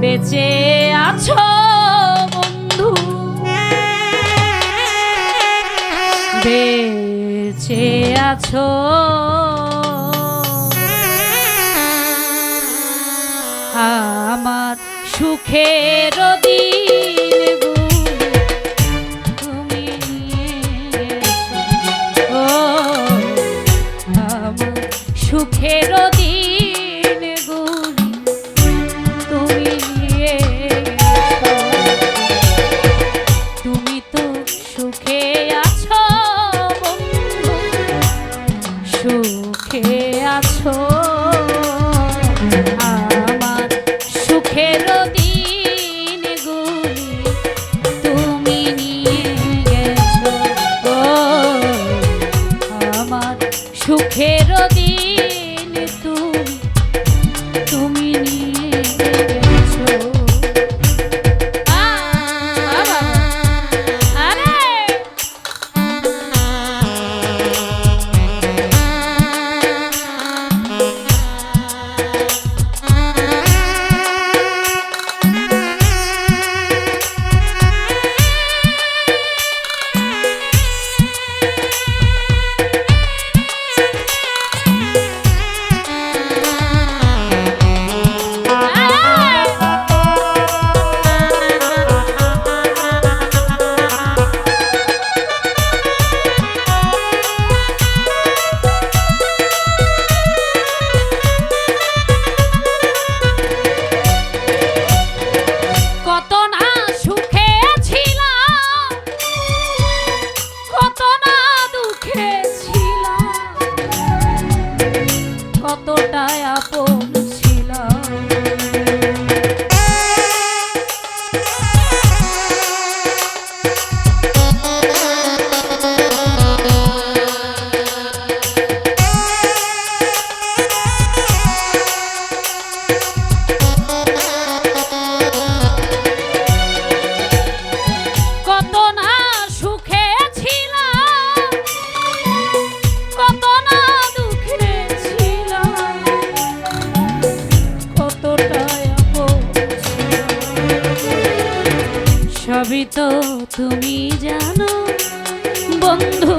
বেঁচে আছো বন্ধু। বেঁচে আছো। আমার সুখের দিন সুখের দিন তো তুমি জানো বন্ধু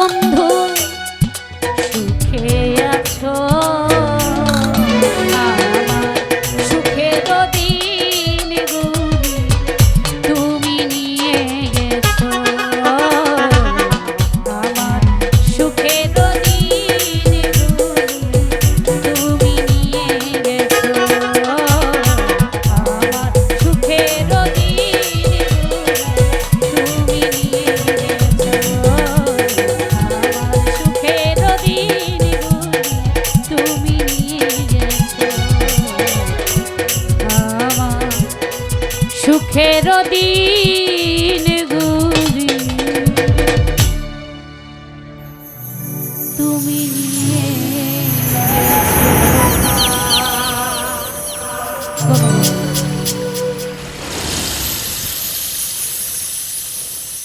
সুখে আছো বন্ধু সুখের দিনগুলি